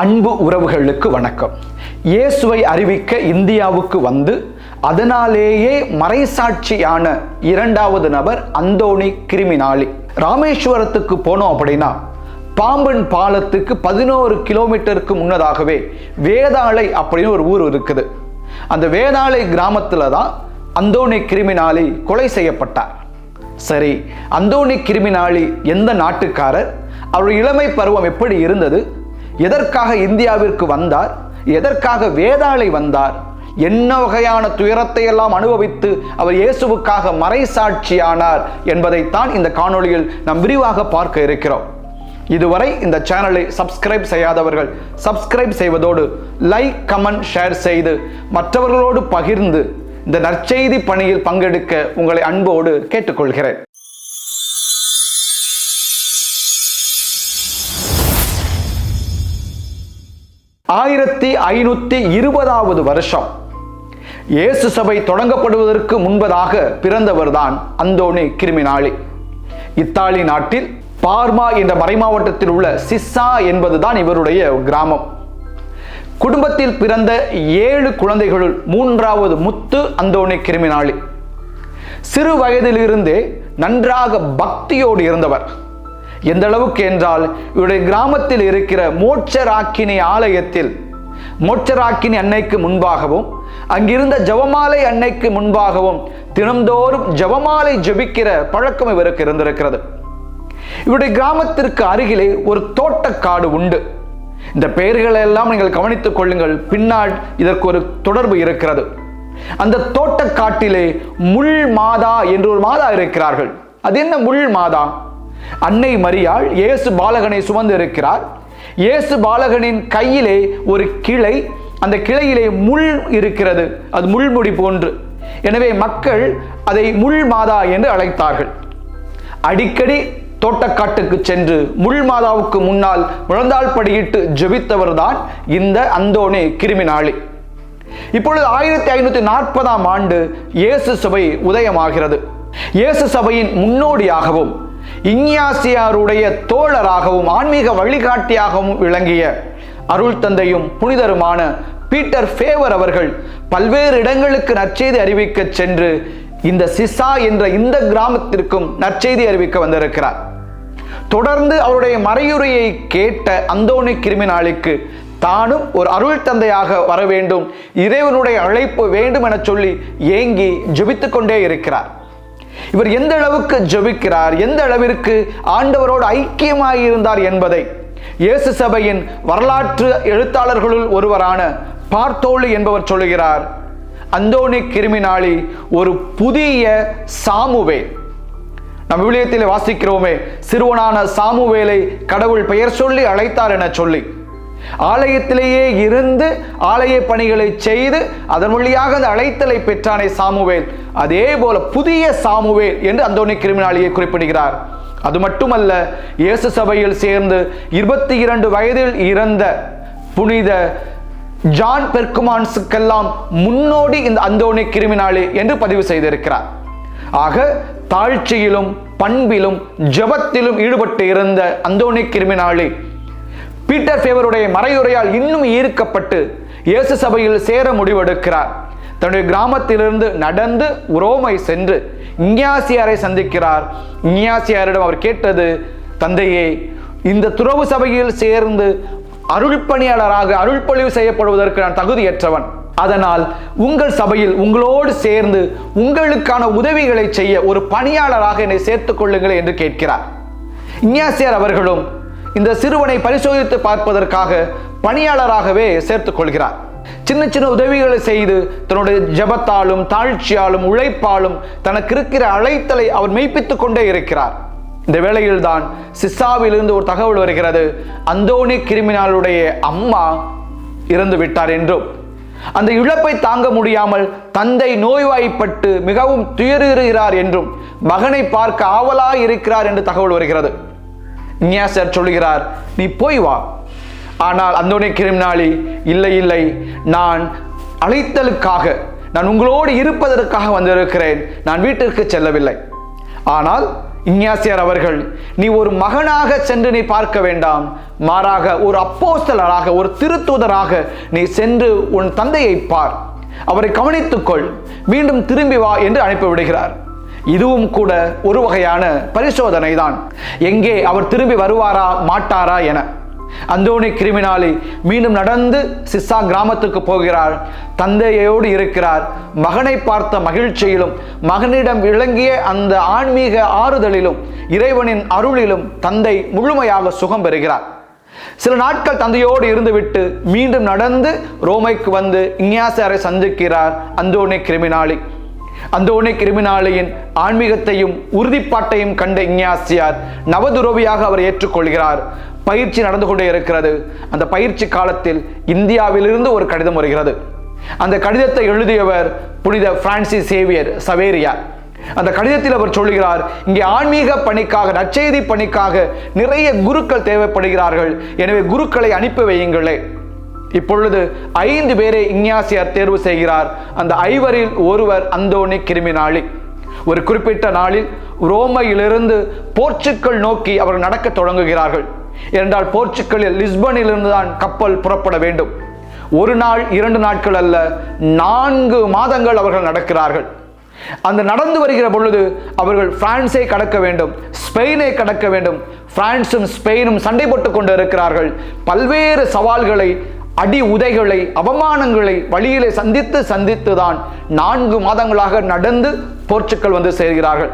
அன்பு உறவுகளுக்கு வணக்கம். இயேசுவை அறிவிக்க இந்தியாவுக்கு வந்து அதனாலேயே மறைசாட்சியான இரண்டாவது நபர் அந்தோணி கிரிமினாலி. ராமேஸ்வரத்துக்கு போனோம் அப்படின்னா பாம்பன் பாலத்துக்கு பதினோரு கிலோமீட்டருக்கு முன்னதாகவே வேதாளை அப்படின்னு ஒரு ஊர் இருக்குது. அந்த வேதாளை கிராமத்தில் தான் அந்தோணி கிரிமினாலி கொலை செய்யப்பட்டார். சரி அந்தோணி கிரிமினாலி எந்த நாட்டுக்காரர்? அவருடைய இளமை பருவம் எப்படி இருந்தது? எதற்காக இந்தியாவிற்கு வந்தார்? எதற்காக வேதாளை வந்தார்? என்ன வகையான துயரத்தை எல்லாம் அனுபவித்து அவர் இயேசுவுக்காக மறைசாட்சியானார் என்பதைத்தான் இந்த காணொளியில் நாம் விரிவாக பார்க்க இருக்கிறோம். இதுவரை இந்த சேனலை சப்ஸ்கிரைப் செய்யாதவர்கள் சப்ஸ்கிரைப் செய்வதோடு லைக் கமெண்ட் ஷேர் செய்து மற்றவர்களோடு பகிர்ந்து இந்த நற்செய்தி பணியில் பங்கெடுக்க உங்களை அன்போடு கேட்டுக்கொள்கிறேன். ஆயிரத்தி ஐநூத்தி இருபதாவது வருஷம். இயேசு சபை தொடங்கப்படுவதற்கு முன்பதாக பிறந்தவர்தான் அந்தோணி கிருமினாளி. இத்தாலி நாட்டில் பார்மா என்ற மறைமாவட்டத்தில் உள்ள சிஸ்ஸா என்பதுதான் இவருடைய கிராமம். குடும்பத்தில் பிறந்த ஏழு குழந்தைகளுள் மூன்றாவது முத்து அந்தோணி கிருமினாளி. சிறு வயதிலிருந்தே நன்றாக பக்தியோடு இருந்தவர். எந்த அளவுக்கு என்றால் இவருடைய கிராமத்தில் இருக்கிற மோட்சராக்கினி ஆலயத்தில் மோட்சராக்கினி அன்னைக்கு முன்பாகவும் அங்கிருந்த ஜவமாலை அன்னைக்கு முன்பாகவும் தினம்தோறும் ஜவமாலை ஜபிக்கிற பழக்கம் இவருக்கு இருந்திருக்கிறது. இவருடைய கிராமத்திற்கு அருகிலே ஒரு தோட்டக்காடு உண்டு. இந்த பெயர்களை எல்லாம் நீங்கள் கவனித்துக் கொள்ளுங்கள். பின்னால் இதற்கு ஒரு தொடர்பு இருக்கிறது. அந்த தோட்டக்காட்டிலே முள் மாதா என்று ஒரு மாதா இருக்கிறார்கள். அது என்ன முள் மாதா அன்னை மரியாள் இயேசு பாலகனை சுமந்து இருக்கிறார் இயேசு பாலகனின் கையிலே ஒரு கிளை அந்த கிளையிலே முள் இருக்கிறது. அது முள்முடி போன்று. எனவே மக்கள் அதை முள் மாதா என்று அழைத்தார்கள். அடிக்கடி தோட்டக்காட்டுக்கு சென்று முள் மாதாவுக்கு முன்னால் முழந்தாள் படியிட்டு ஜெபித்தவர் தான் இந்த அந்தோணி கிருமினாளி இப்பொழுது ஆயிரத்தி ஐநூத்தி நாற்பதாம் ஆண்டு இயேசு சபை உதயமாகிறது. இயேசு சபையின் முன்னோடியாகவும் இஞ்ஞாசியாருடைய தோழராகவும் ஆன்மீக வழிகாட்டியாகவும் விளங்கிய அருள் தந்தையும் புனிதருமான பீட்டர் ஃபேவர் அவர்கள் பல்வேறு இடங்களுக்கு நற்செய்தி அறிவிக்க சென்று இந்த சிசா என்ற இந்த கிராமத்திற்கும் நற்செய்தி அறிவிக்க வந்திருக்கிறார். தொடர்ந்து அவருடைய மறையுரையை கேட்ட அந்தோணி கிரிமினாளிக்கு தானும் ஒரு அருள் தந்தையாக வர வேண்டும் இறைவனுடைய அழைப்பு வேண்டும் என சொல்லி ஏங்கி ஜெபித்துக் கொண்டே இருக்கிறார். இவர் எந்த அளவுக்கு ஜெபிக்கிறார் எந்த அளவிற்கு ஆண்டவரோடு ஐக்கியமாக இருந்தார் என்பதை. இயேசு சபையின் வரலாற்று எழுத்தாளர்களுள் ஒருவரான பார்த்தோலு என்பவர் சொல்லுகிறார் அந்தோணி கிருமினாளி ஒரு புதிய சாமுவே நம் விவிலியத்தில் வாசிக்கிறோமே சிறுவனான சாமுவேலை கடவுள் பெயர் சொல்லி அழைத்தார் என சொல்லி. ஆலயத்திலேயே இருந்து ஆலய பணிகளை செய்து அதன் வழியாக அந்த அழைத்தலை பெற்றானே சாமுவேல். அதே போல புதிய சாமுவேல் என்று அந்தோனி கிரிமினாலியை குறிப்பிடுகிறார். அது மட்டுமல்ல இயேசு சபையில் சேர்ந்து இருபத்தி இரண்டு வயதில் இறந்த புனித ஜான் பெர்குமான்ஸுக்கெல்லாம் முன்னோடி இந்த அந்தோனி கிரிமினாலி என்று பதிவு செய்திருக்கிறார். ஆக தாழ்ச்சியிலும் பண்பிலும் ஜபத்திலும் ஈடுபட்டு இருந்த அந்தோனி கிரிமினாளி பீட்டர் ஃபேவருடைய மறையுரையால் இன்னும் ஈர்க்கப்பட்டு இயேசு சபையில் சேர முடிவெடுக்கிறார். தன்னுடைய கிராமத்திலிருந்து நடந்து உரோமை சென்று இஞ்ஞாசியாரை சந்திக்கிறார். இஞ்ஞாசியாரிடம் அவர் கேட்டது தந்தையே இந்த துறவு சபையில் சேர்ந்து அருள்பணியாளராக அருள்பொழிவு செய்யப்படுவதற்கு நான் தகுதியற்றவன். அதனால் உங்கள் சபையில் உங்களோடு சேர்ந்து உங்களுக்கான உதவிகளை செய்ய ஒரு பணியாளராக என்னை சேர்த்துக் கொள்ளுங்கள் என்று கேட்கிறார். இஞ்ஞாசியார் அவர்களும் இந்த சிறுவனை பரிசோதித்து பார்ப்பதற்காக பணியாளராகவே சேர்த்துக் கொள்கிறார். சின்ன சின்ன உதவிகளை செய்து தன்னுடைய ஜபத்தாலும் தாழ்ச்சியாலும் உழைப்பாலும் தனக்கு இருக்கிற அழைத்தலை அவர் மெய்ப்பித்துக் கொண்டே இருக்கிறார். இந்த வேளையில் தான் சிஸ்ஸாவிலிருந்து ஒரு தகவல் வருகிறது. அந்தோணி கிரிமினாலுடைய அம்மா இறந்து விட்டார் என்றும் அந்த இழப்பை தாங்க முடியாமல் தந்தை நோய்வாய்ப்பட்டு மிகவும் துயருகிறார் என்றும் மகனை பார்க்க ஆவலாய் இருக்கிறார் என்று தகவல் வருகிறது. நியாசர் சொல்கிறார் நீ போய் வா. ஆனால் அந்தோனே கிரிமினாளி இல்லை இல்லை நான் அழைத்தலுக்காக நான் உங்களோடு இருப்பதற்காக வந்திருக்கிறேன். நான் வீட்டிற்கு செல்லவில்லை. ஆனால் இஞ்ஞாசியார் அவர்கள் நீ ஒரு மகனாக சென்று நீ பார்க்க வேண்டாம். மாறாக ஒரு அப்போஸ்தலராக ஒரு திருத்தூதராக நீ சென்று உன் தந்தையை பார். அவரை கவனித்துக்கொள். மீண்டும் திரும்பி வா என்று அனுப்பிவிடுகிறார். இதுவும் கூட ஒரு வகையான பரிசோதனை தான் எங்கே அவர் திரும்பி வருவாரா மாட்டாரா என. அந்தோணி கிரிமினாலி மீண்டும் நடந்து சிஸ்ஸா கிராமத்துக்கு போகிறார். தந்தையோடு இருக்கிறார். மகனை பார்த்த மகிழ்ச்சியிலும் மகனிடம் விளங்கிய அந்த ஆன்மீக ஆறுதலிலும் இறைவனின் அருளிலும் தந்தை முழுமையாக சுகம் பெறுகிறார். சில நாட்கள் தந்தையோடு இருந்துவிட்டு மீண்டும் நடந்து ரோமைக்கு வந்து இஞ்ஞாசியாரை சந்திக்கிறார் அந்தோணி கிரிமினாலி. அந்தோணி கிருமினாலையின் ஆன்மீகத்தையும் உறுதிப்பாட்டையும் கண்ட இஞ்ஞாசியார் நவதுரவியாக அவர் ஏற்றுக்கொள்கிறார். பயிற்சி நடந்து கொண்டே இருக்கிறது. அந்த பயிற்சி காலத்தில் இந்தியாவிலிருந்து ஒரு கடிதம் வருகிறது. அந்த கடிதத்தை எழுதியவர் புனித பிரான்சிஸ் சேவியர் சவேரியா. அந்த கடிதத்தில் அவர் சொல்லுகிறார் இங்கே ஆன்மீக பணிக்காக நற்செய்தி பணிக்காக நிறைய குருக்கள் தேவைப்படுகிறார்கள். எனவே குருக்களை அனுப்பி வையுங்களேன் இப்பொழுது ஐந்து பேரை இஞ்ஞாசியார் தேர்வு செய்கிறார். அந்த ஐவரில் ஒருவர் அந்தோணி கிருமினாளி ஒரு குறிப்பிட்ட நாளில் ரோமையிலிருந்து போர்ச்சுக்கல் நோக்கி அவர்கள் நடக்க தொடங்குகிறார்கள். என்றால் போர்ச்சுக்கலில் லிஸ்பனிலிருந்து தான் கப்பல் புறப்பட வேண்டும். ஒரு நாள் இரண்டு நாட்கள் அல்ல நான்கு மாதங்கள் அவர்கள் நடக்கிறார்கள். அந்த நடந்து வருகிற பொழுது அவர்கள் பிரான்ஸை கடக்க வேண்டும் ஸ்பெயினை கடக்க வேண்டும். பிரான்ஸும் ஸ்பெயினும் சண்டை போட்டுக் கொண்டு இருக்கிறார்கள். பல்வேறு சவால்களை அடி உதைகளை அவமானங்களை வழியிலே சந்தித்து சந்தித்து தான் நான்கு மாதங்களாக நடந்து போர்ச்சுக்கல் வந்து சேர்கிறார்கள்.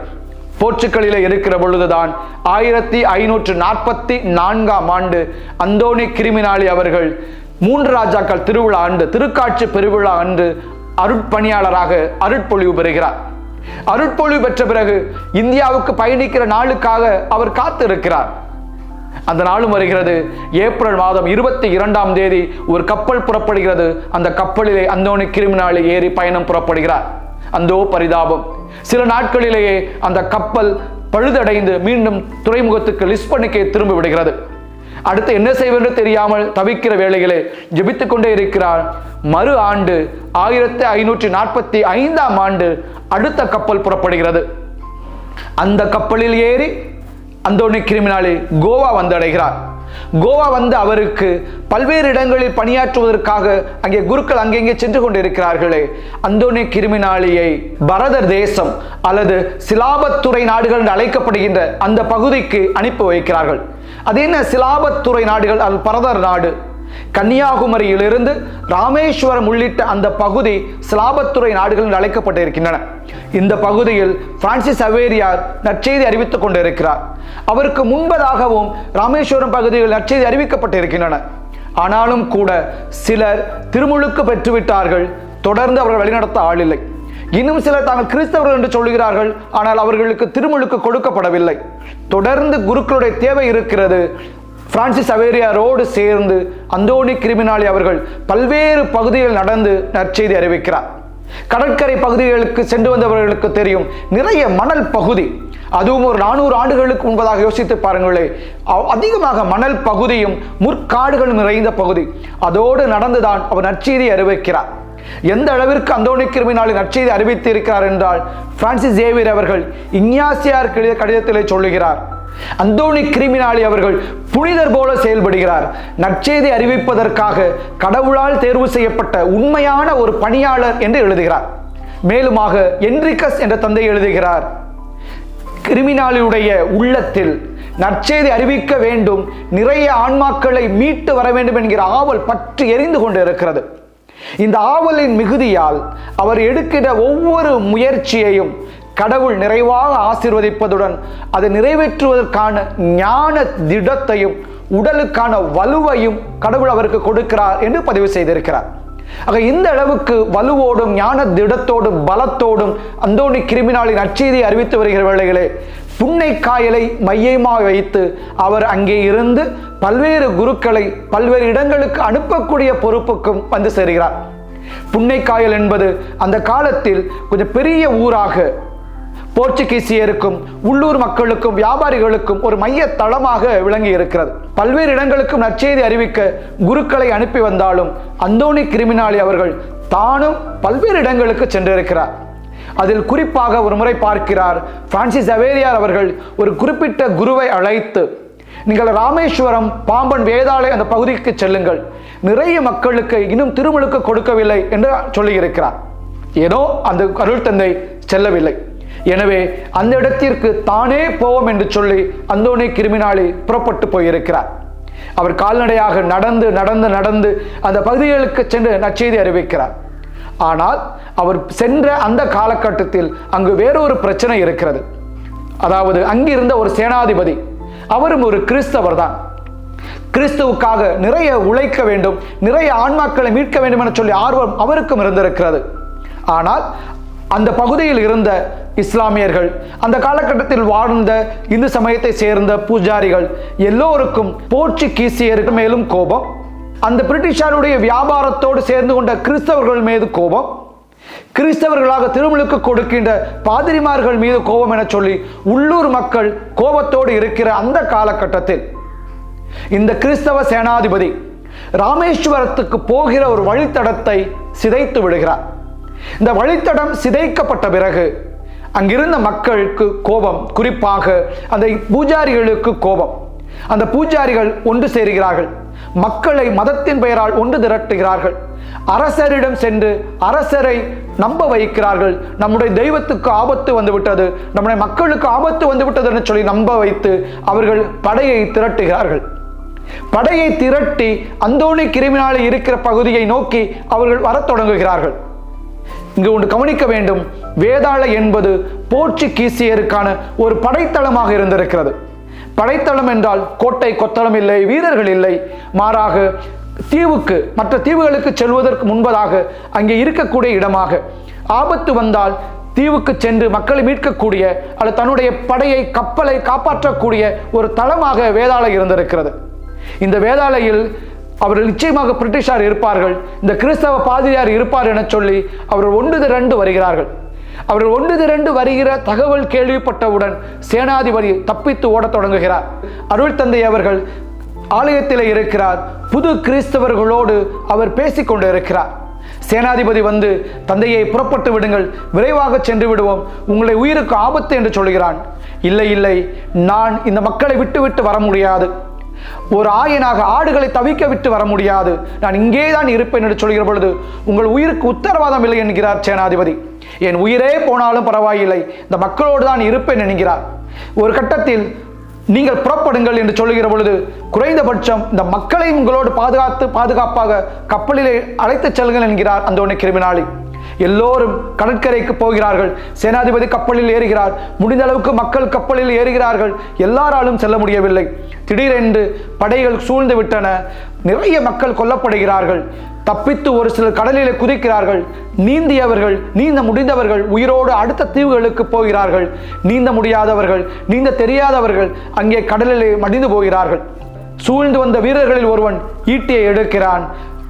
போர்ச்சுக்கலில் இருக்கிற பொழுதுதான் ஆயிரத்தி ஐநூற்று நாற்பத்தி நான்காம் ஆண்டு அந்தோணி கிரிமினாலி அவர்கள் மூன்று ராஜாக்கள் திருவிழா ஆண்டு திருக்காட்சி பெருவிழா அன்று அருட்பணியாளராக அருட்பொழிவு பெறுகிறார். அருட்பொழிவு பெற்ற பிறகு இந்தியாவுக்கு பயணிக்கிற நாளுக்காக அவர் காத்திருக்கிறார். அந்த நாளும் வருகிறது. ஏப்ரல் மாதம் இருபத்தி இரண்டாம் தேதி ஒரு கப்பல் புறப்படுகிறது. அந்த கப்பலிலே அந்தோனி கிரிமினாலி ஏறி பயணம் புறப்படுகிறார். அந்தோ பரிதாபம். சில நாட்களிலேயே அந்த கப்பல் பழுதடைந்து மீண்டும் துறைமுகத்துக்கு லிஸ்பனுக்கே திரும்பி விடுகிறது. அடுத்து என்ன செய்வது தெரியாமல் தவிக்கிற வேளையிலே ஜெபித்துக் கொண்டே இருக்கிறார். மறு ஆண்டு ஆயிரத்தி ஐநூற்றி நாற்பத்தி ஐந்தாம் ஆண்டு அடுத்த கப்பல் புறப்படுகிறது. அந்த கப்பலில் ஏறி அந்தோணி கிரிமினாலி கோவா வந்தடைகிறார் கோவா வந்து அவருக்கு பல்வேறு இடங்களில் பணியாற்றுவதற்காக அங்கே குருக்கள் அங்கெங்கே சென்று கொண்டிருக்கிறார்களே. அந்தோணி கிருமினாளியை பரதர் தேசம் அல்லது சிலாபத்துறை நாடுகள் என்று அழைக்கப்படுகின்ற அந்த பகுதிக்கு அனுப்பி வைக்கிறார்கள். அது என்ன சிலாபத்துறை நாடுகள்? அது பரதர் நாடு. கன்னியாகுமரியிலிருந்து ராமேஸ்வரம் உள்ளிட்ட அந்த பகுதி சிலாபத்துறை நாடுகள் என்று அழைக்கப்பட்டிருக்கின்றன. இந்த பகுதியில் பிரான்சிஸ் அவேரியார் நற்செய்தி அறிவித்துக் கொண்டிருக்கிறார். அவருக்கு முன்பதாகவும் ராமேஸ்வரம் பகுதியில் நற்செய்தி அறிவிக்கப்பட்டிருக்கின்றன. ஆனாலும் கூட சிலர் திருமுழுக்கு பெற்றுவிட்டார்கள். தொடர்ந்து அவர்கள் வழிநடத்த ஆளில்லை. இன்னும் சிலர் தாங்கள் கிறிஸ்தவர்கள் என்று சொல்கிறார்கள். ஆனால் அவர்களுக்கு திருமுழுக்கு கொடுக்கப்படவில்லை. தொடர்ந்து குருக்களுடைய தேவை இருக்கிறது. பிரான்சிஸ் அவேரியாரோடு சேர்ந்து அந்தோணி கிரிமினாலி அவர்கள் பல்வேறு பகுதிகள் நடந்து நற்செய்தி அறிவிக்கிறார். கடற்கரை பகுதிகளுக்கு சென்று வந்தவர்களுக்கு தெரியும் நிறைய மணல் பகுதி. அதுவும் ஒரு நானூறு ஆண்டுகளுக்கு முன்பதாக யோசித்து பாருங்களே. அதிகமாக மணல் பகுதியும் முற்காடுகள் நிறைந்த பகுதி. அதோடு நடந்துதான் அவர் நற்செய்தி அறிவிக்கிறார். எந்த அளவிற்கு அந்தோணி கிருமினாலி நற்செய்தி அறிவித்திருக்கிறார் என்றால் பிரான்சிஸ் ஜேவியர் அவர்கள் இஞ்ஞாசியார் கடித- கடிதத்திலே சொல்லுகிறார். அந்தோணி கிரிமினாலி அவர்கள் புனிதர் போல செயல்படுகிறார். நற்செய்தி அறிவிப்பதற்காக கடவுளால் தேர்வு செய்யப்பட்ட உண்மையான ஒரு பணியாளர் என்று எழுதுகிறார். மேலுமாக என்ரிகஸ் என்ற தந்தை எழுதுகிறார். கிரிமினாலியுடைய உள்ளத்தில் நற்செய்தி அறிவிக்க வேண்டும் நிறைய ஆன்மாக்களை மீட்டு வர வேண்டும் என்கிற ஆவல் பற்றி எரிந்து கொண்டு இருக்கிறது இந்த ஆவலின் மிகுதியால் அவர் எடுக்கிற ஒவ்வொரு முயற்சியையும் கடவுள் நிறைவாக ஆசிர்வதிப்பதுடன் அதை நிறைவேற்றுவதற்கான ஞான திடத்தையும் உடலுக்கான வலுவையும் கடவுள் அவருக்கு கொடுக்கிறார் என்று பதிவு செய்திருக்கிறார். ஆக இந்த அளவுக்கு வலுவோடும் ஞான திடத்தோடும் பலத்தோடும் அந்தோணி கிரிமினாலின் நற்செய்தி அறிவித்து வருகிற வேளைகளே புன்னைக்காயலை மையமாக வைத்து அவர் அங்கே இருந்து பல்வேறு குருக்களை பல்வேறு இடங்களுக்கு அனுப்பக்கூடிய பொறுப்புக்கும் வந்து சேர்கிறார். புன்னைக்காயல் என்பது அந்த காலத்தில் கொஞ்சம் பெரிய ஊராக போர்ச்சுகீசியருக்கும் உள்ளூர் மக்களுக்கும் வியாபாரிகளுக்கும் ஒரு மைய தளமாக விளங்கி இருக்கிறது பல்வேறு இடங்களுக்கும் நற்செய்தி அறிவிக்க குருக்களை அனுப்பி வந்தாலும் அந்தோணி கிரிமினாலி அவர்கள் தானும் பல்வேறு இடங்களுக்கு சென்றிருக்கிறார். அதில் குறிப்பாக ஒரு முறை பார்க்கிறார் பிரான்சிஸ் அவேரியார் அவர்கள் ஒரு குறிப்பிட்ட குருவை அழைத்து நீங்கள் ராமேஸ்வரம் பாம்பன் வேதாளை அந்த பகுதிக்கு செல்லுங்கள். நிறைய மக்களுக்கு இன்னும் திருமுழுக்கு கொடுக்கவில்லை என்று சொல்லியிருக்கிறார். ஏதோ அந்த அருள் தந்தை செல்லவில்லை. எனவே அந்த இடத்திற்கு தானே போவோம் என்று சொல்லி அந்தோணி கிருமினாளி புறப்பட்டு போயிருக்கிறார். அவர் கால்நடையாக நடந்து நடந்து நடந்து அந்த பகுதிகளுக்கு சென்று நச்செய்தி அறிவிக்கிறார். ஆனால் அவர் சென்ற அந்த காலகட்டத்தில் அங்கு வேறொரு பிரச்சனை இருக்கிறது. அதாவது அங்கிருந்த ஒரு சேனாதிபதி அவரும் ஒரு கிறிஸ்தவர் தான். கிறிஸ்துவுக்காக நிறைய உழைக்க வேண்டும் நிறைய ஆன்மாக்களை மீட்க வேண்டும் என சொல்லி ஆர்வம் அவருக்கும் இருந்திருக்கிறது. ஆனால் அந்த பகுதியில் இருந்த இஸ்லாமியர்கள் அந்த காலகட்டத்தில் வாழ்ந்த இந்து சமயத்தை சேர்ந்த பூஜாரிகள் எல்லோருக்கும் போர்ச்சுகீசியருக்கு மேலும் கோபம் அந்த பிரிட்டிஷாருடைய வியாபாரத்தோடு சேர்ந்து கொண்ட கிறிஸ்தவர்கள் மீது கோபம் கிறிஸ்தவர்களாக திருமலுக்கு கொடுக்கின்ற பாதிரிமார்கள் மீது கோபம் என சொல்லி உள்ளூர் மக்கள் கோபத்தோடு இருக்கிற அந்த காலகட்டத்தில் இந்த கிறிஸ்தவ சேனாதிபதி ராமேஸ்வரத்துக்கு போகிற ஒரு வழித்தடத்தை சிதைத்து விடுகிறார். இந்த வழித்தடம் சிதைக்கப்பட்ட பிறகு அங்கிருந்த மக்களுக்கு கோபம் குறிப்பாக அந்த பூஜாரிகளுக்கு கோபம். அந்த பூஜாரிகள் ஒன்று சேருகிறார்கள். மக்களை மதத்தின் பெயரால் ஒன்று திரட்டுகிறார்கள். அரசரிடம் சென்று அரசரை நம்ப வைக்கிறார்கள். நம்முடைய தெய்வத்துக்கு ஆபத்து வந்துவிட்டது நம்முடைய மக்களுக்கு ஆபத்து வந்துவிட்டது என்று சொல்லி நம்ப வைத்து அவர்கள் படையை திரட்டுகிறார்கள். படையை திரட்டி அந்தோணி கிருமினாலி இருக்கிற பகுதியை நோக்கி அவர்கள் வரத் தொடங்குகிறார்கள். இங்கு ஒன்று கவனிக்க வேண்டும். வேதாள என்பது போர்ச்சுகீசியருக்கான ஒரு படைத்தளமாக இருந்திருக்கிறது. படைத்தளம் என்றால் கோட்டை கொத்தளம் இல்லை வீரர்கள் இல்லை. மாறாக தீவுக்கு மற்ற தீவுகளுக்கு செல்வதற்கு முன்பதாக அங்கே இருக்கக்கூடிய இடமாக. ஆபத்து வந்தால் தீவுக்கு சென்று மக்களை மீட்கக்கூடிய அல்லது தன்னுடைய படையை கப்பலை காப்பாற்றக்கூடிய ஒரு தளமாக வேதாளை இருந்திருக்கிறது. இந்த வேதாளையில் அவர்கள் நிச்சயமாக பிரிட்டிஷார் இருப்பார்கள். இந்த கிறிஸ்தவ பாதிரியார் இருப்பார் என சொல்லி அவர்கள் ஒன்று திரண்டு வருகிறார்கள். அவர்கள் ஒன்று திரண்டு வருகிற தகவல் கேள்விப்பட்டவுடன் சேனாதிபதி தப்பித்து ஓடத் தொடங்குகிறார். அருள் தந்தை அவர்கள் ஆலயத்தில் இருக்கிறார். புது கிறிஸ்தவர்களோடு அவர் பேசிக் கொண்டு இருக்கிறார் சேனாதிபதி வந்து தந்தையை புறப்பட்டு விடுங்கள். விரைவாக சென்று விடுவோம். உங்களை உயிருக்கு ஆபத்து என்று சொல்கிறான். இல்லை இல்லை. நான் இந்த மக்களை விட்டு விட்டு வர முடியாது. ஒரு ஆயனாக ஆடுகளை தவிக்க விட்டு வர முடியாது. நான் இங்கே தான் இருப்பேன் என்று சொல்கிற பொழுது உங்கள் உயிருக்கு உத்தரவாதம் இல்லை என்கிறார் சேனாதிபதி. என் உயிரே போனாலும் பரவாயில்லை. இந்த மக்களோடு தான் இருப்பேன் என்கிறார். ஒரு கட்டத்தில் நீங்கள் புறப்படுங்கள் என்று சொல்லுகிற பொழுது குறைந்தபட்சம் இந்த மக்களை உங்களோடு பாதுகாத்து பாதுகாப்பாக கப்பலிலே அழைத்துச் செல்லுங்கள் என்கிறார் அந்த கிரிமினாளி. எல்லோரும் கடற்கரைக்கு போகிறார்கள். சேனாதிபதி கப்பலில் ஏறுகிறார். முடிந்த அளவுக்கு மக்கள் கப்பலில் ஏறுகிறார்கள். எல்லாராலும் செல்ல முடியவில்லை. திடீரென்று படைகள் சூழ்ந்து விட்டன. நிறைய மக்கள் கொல்லப்படுகிறார்கள். தப்பித்து ஒரு சிலர் கடலிலே குதிக்கிறார்கள். நீந்தியவர்கள் நீந்த முடிந்தவர்கள் உயிரோடு அடுத்த தீவுகளுக்கு போகிறார்கள். நீந்த முடியாதவர்கள் நீந்த தெரியாதவர்கள் அங்கே கடலிலே மடிந்து போகிறார்கள். சூழ்ந்து வந்த வீரர்களில் ஒருவன் ஈட்டியை எடுக்கிறான்.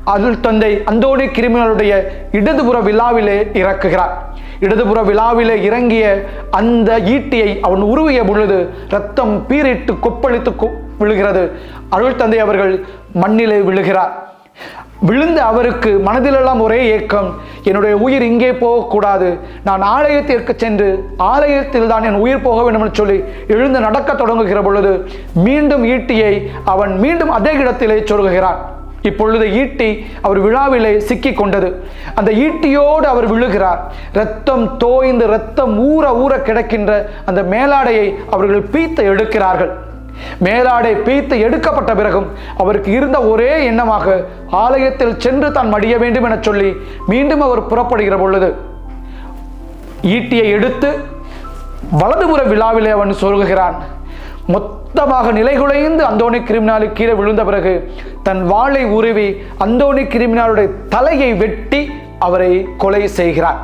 அருள் தந்தை அந்தோணி கிரிமினலுடைய இடதுபுற விழாவிலே இறக்குகிறார். இடதுபுற விழாவிலே இறங்கிய அந்த ஈட்டியை அவன் உருவிய பொழுது ரத்தம் பீரிட்டு கொப்பளித்து விழுகிறது. அருள் தந்தை அவர்கள் மண்ணிலே விழுகிறார். விழுந்த அவருக்கு மனதிலெல்லாம் ஒரே ஏக்கம் என்னுடைய உயிர் இங்கே போகக்கூடாது. நான் ஆலயத்திற்கு சென்று ஆலயத்தில் தான் என் உயிர் போக வேண்டும் என்று சொல்லி எழுந்து நடக்க தொடங்குகிற பொழுது மீண்டும் ஈட்டியை அவன் மீண்டும் அதே இடத்திலே சொருகுகிறான். இப்பொழுது ஈட்டி அவர் விழாவிலே சிக்கிக் கொண்டது அந்த ஈட்டியோடு அவர் விழுகிறார். ரத்தம் தோய்ந்து ரத்தம் ஊற ஊற கிடக்கின்ற அந்த மேலாடையை அவர்கள் பீத்து எடுக்கிறார்கள். மேலாடை பீத்து எடுக்கப்பட்ட பிறகும் அவருக்கு இருந்த ஒரே எண்ணமாக ஆலயத்தில் சென்று தான் மடிய வேண்டும் என சொல்லி மீண்டும் அவர் புறப்படுகிற பொழுது ஈட்டியை எடுத்து வலதுபுற விழாவிலே அவன் சொல்கிறான் மொத்தமாக நிலைகுலைந்து அந்தோணி கிரிமினாலு கீழே விழுந்த பிறகு தன் வாளை உருவி அந்தோனி கிரிமினாலுடைய தலையை வெட்டி அவரை கொலை செய்கிறார்.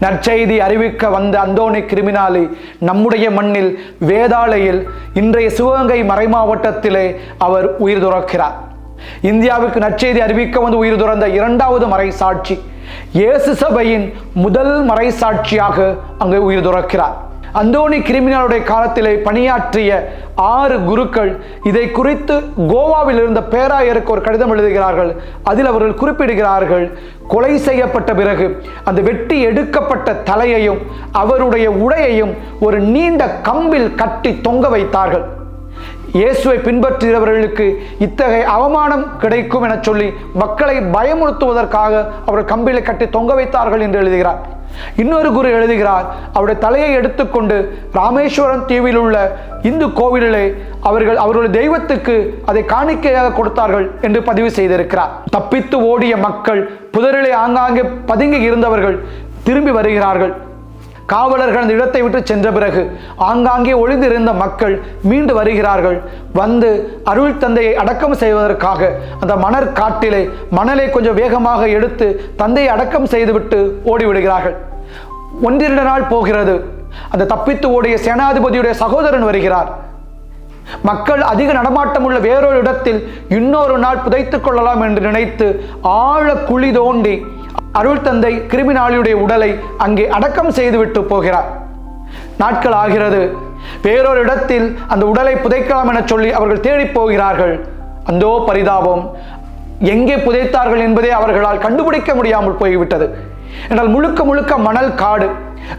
நற்செய்தி அறிவிக்க வந்த அந்தோணி கிரிமினாலி நம்முடைய மண்ணில் வேதாளையில் இன்றைய சிவகங்கை மறைமாவட்டத்திலே அவர் உயிர் துறக்கிறார். இந்தியாவுக்கு நற்செய்தி அறிவிக்க வந்து உயிர் துறந்த இரண்டாவது மறை சாட்சி இயேசு சபையின் முதல் மறை சாட்சியாக அங்கு உயிர் துறக்கிறார். அந்தோணி கிரிமினலுடைய காலத்திலே பணியாற்றிய ஆறு குருக்கள் இதை குறித்து கோவாவில் இருந்த பேராயருக்கு ஒரு கடிதம் எழுதுகிறார்கள். அதில் அவர்கள் குறிப்பிடுகிறார்கள் கொலை செய்யப்பட்ட பிறகு அந்த வெட்டி எடுக்கப்பட்ட தலையையும் அவருடைய உடையையும் ஒரு நீண்ட கம்பில் கட்டி தொங்க வைத்தார்கள். இயேசுவை பின்பற்றுகிறவர்களுக்கு இத்தகைய அவமானம் கிடைக்கும் என சொல்லி மக்களை பயமுறுத்துவதற்காக அவர் கம்பிலை கட்டி தொங்க வைத்தார்கள் என்று எழுதுகிறார். இன்னொரு குரு எழுதுகிறார் அவருடைய தலையை எடுத்துக்கொண்டு ராமேஸ்வரம் தீவில் உள்ள இந்து கோவிலிலே அவர்கள் அவருடைய தெய்வத்துக்கு அதை காணிக்கையாக கொடுத்தார்கள் என்று பதிவு செய்திருக்கிறார். தப்பித்து ஓடிய மக்கள் புதரிலே ஆங்காங்கே பதுங்கி இருந்தவர்கள் திரும்பி வருகிறார்கள். காவலர்கள் அந்த இடத்தை விட்டு சென்ற பிறகு ஆங்காங்கே ஒளிந்திருந்த மக்கள் மீண்டு வருகிறார்கள். வந்து அருள் தந்தையை அடக்கம் செய்வதற்காக அந்த மணற் காட்டிலே மணலை கொஞ்சம் வேகமாக எடுத்து தந்தையை அடக்கம் செய்துவிட்டு ஓடிவிடுகிறார்கள். ஒன்றிரண்டு நாள் போகிறது. அந்த தப்பித்து ஓடிய சேனாதிபதியுடைய சகோதரன் வருகிறார். மக்கள் அதிக நடமாட்டம் உள்ள வேறொரு இடத்தில் இன்னொரு நாள் புதைத்துக் கொள்ளலாம் என்று நினைத்து ஆழ குழி தோண்டி அருள் தந்தை கிருமினாளியுடைய உடலை அங்கே அடக்கம் செய்துவிட்டு போகிறார். நாட்கள் ஆகிறது. வேறொரு இடத்தில் அந்த உடலை புதைக்கலாம் என சொல்லி அவர்கள் தேடி போகிறார்கள். அந்தோ பரிதாபம். எங்கே புதைத்தார்கள் என்பதை அவர்களால் கண்டுபிடிக்க முடியாமல் போய்விட்டது. என்றால் முழுக்க முழுக்க மணல் காடு.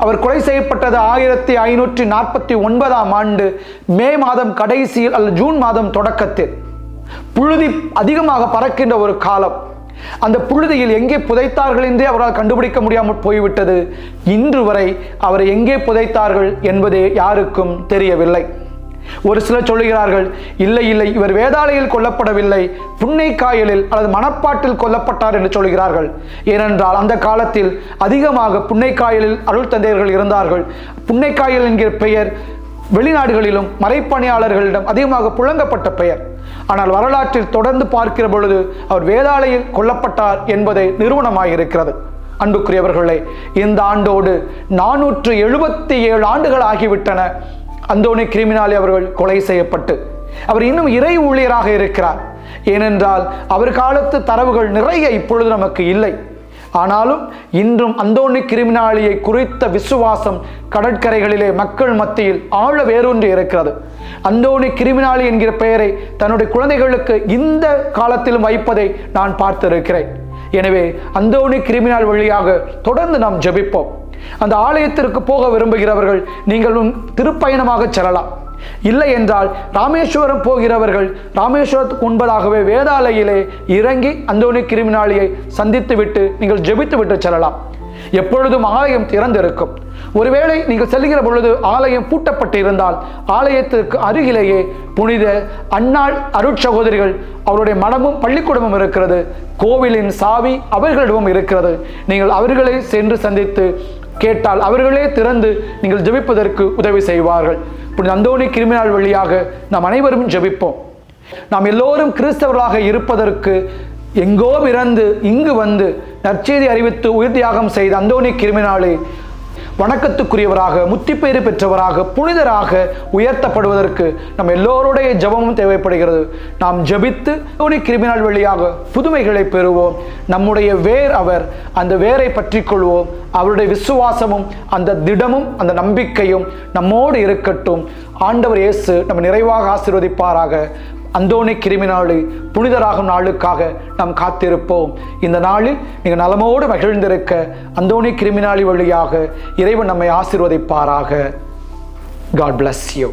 அவர் கொலை செய்யப்பட்டது ஆயிரத்தி ஐநூற்றி நாற்பத்தி ஒன்பதாம் ஆண்டு மே மாதம் கடைசியில் அல்லது ஜூன் மாதம் தொடக்கத்தில். புழுதி அதிகமாக பறக்கின்ற ஒரு காலம். அந்த புழுதியில் எங்கே புதைத்தார்கள் என்றே அவரால் கண்டுபிடிக்க முடியாமல் போய்விட்டது. இன்று வரை அவரை எங்கே புதைத்தார்கள் என்பதே யாருக்கும் தெரியவில்லை. ஒரு சிலர் சொல்லுகிறார்கள் இல்லை இல்லை இவர் வேதாளையில் கொல்லப்படவில்லை புன்னைக்காயலில் அல்லது மணப்பாட்டில் கொல்லப்பட்டார் என்று சொல்கிறார்கள் ஏனென்றால் அந்த காலத்தில் அதிகமாக புன்னைக்காயலில் அருள் தந்தையர்கள் இருந்தார்கள். புன்னைக்காயல் என்கிற பெயர் வெளிநாடுகளிலும் மறைப்பணியாளர்களிடம் அதிகமாக புழங்கப்பட்ட பெயர். ஆனால் வரலாற்றில் தொடர்ந்து பார்க்கிற பொழுது அவர் வேதாளையில் கொல்லப்பட்டார் என்பதை நிறுவனமாகியிருக்கிறது அன்புக்குரியவர்களே இந்த ஆண்டோடு நானூற்று எழுபத்தி ஏழு ஆண்டுகள் ஆகிவிட்டன. அந்தோணி கிரிமினாலி அவர்கள் கொலை செய்யப்பட்டு அவர் இன்னும் இறை ஊழியராக இருக்கிறார். ஏனென்றால் அவர் காலத்து தரவுகள் நிறைய இப்பொழுது நமக்கு இல்லை. ஆனாலும் இன்றும் அந்தோணி கிரிமினாலியை குறித்த விசுவாசம் கடற்கரைகளிலே மக்கள் மத்தியில் ஆழ வேரூன்றி இருக்கிறது. அந்தோணி கிரிமினாலி என்கிற பெயரை தன்னுடைய குழந்தைகளுக்கு இந்த காலத்திலும் வைப்பதை நான் பார்த்திருக்கிறேன். எனவே அந்தோணி கிரிமினல் வழியாக தொடர்ந்து நாம் ஜெபிப்போம். அந்த ஆலயத்திற்கு போக விரும்புகிறவர்கள் நீங்களும் திருப்பயணமாக செல்லலாம். இல்லை என்றால் ராமேஸ்வரம் போகிறவர்கள் ராமேஸ்வரத்துக்கு முன்பதாகவே வேதாலயிலே இறங்கி அந்தோனி கிருமினாளியை சந்தித்து விட்டு நீங்கள் ஜெபித்து விட்டு செல்லலாம். எப்பொழுதும் ஆலயம் திறந்திருக்கும். ஒருவேளை நீங்கள் செல்கிற பொழுது ஆலயம் பூட்டப்பட்டு இருந்தால் ஆலயத்திற்கு அருகிலேயே புனித அன்னாள் அருட்சகோதரிகள் அவருடைய மனமும் பள்ளிக்கூடமும் இருக்கிறது. கோவிலின் சாவி அவர்களிடமும் இருக்கிறது. நீங்கள் அவர்களை சென்று சந்தித்து கேட்டால் அவர்களே திறந்து நீங்கள் ஜெபிப்பதற்கு உதவி செய்வார்கள். புனித அந்தோணி கிருமினால் வழியாக நாம் அனைவரும் ஜெபிப்போம். நாம் எல்லோரும் கிறிஸ்தவர்களாக இருப்பதற்கு எங்கோ பிறந்து இங்கு வந்து நற்செய்தி அறிவித்து உயிர் தியாகம் செய்த அந்தோணி கிருமினாலே வணக்கத்துக்குரியவராக முத்திப்பேறு பெற்றவராக புனிதராக உயர்த்தப்படுவதற்கு நம் எல்லோருடைய ஜெபமும் தேவைப்படுகிறது. நாம் ஜெபித்து கிரிமினல் வழியாக புதுமைகளை பெறுவோம். நம்முடைய வேர் அவர் அந்த வேரை பற்றி கொள்வோம். அவருடைய விசுவாசமும் அந்த திடமும் அந்த நம்பிக்கையும் நம்மோடு இருக்கட்டும். ஆண்டவர் இயேசு நம்ம நிறைவாக ஆசீர்வதிப்பாராக. அந்தோணி கிரிமினாளி புனிதராகும் நாளுக்காக நாம் காத்திருப்போம். இந்த நாளில் நீங்கள் நலமோடு மகிழ்ந்திருக்க அந்தோணி கிரிமினாளி வழியாக இறைவன் நம்மை ஆசீர்வதிப்பாராக. God bless you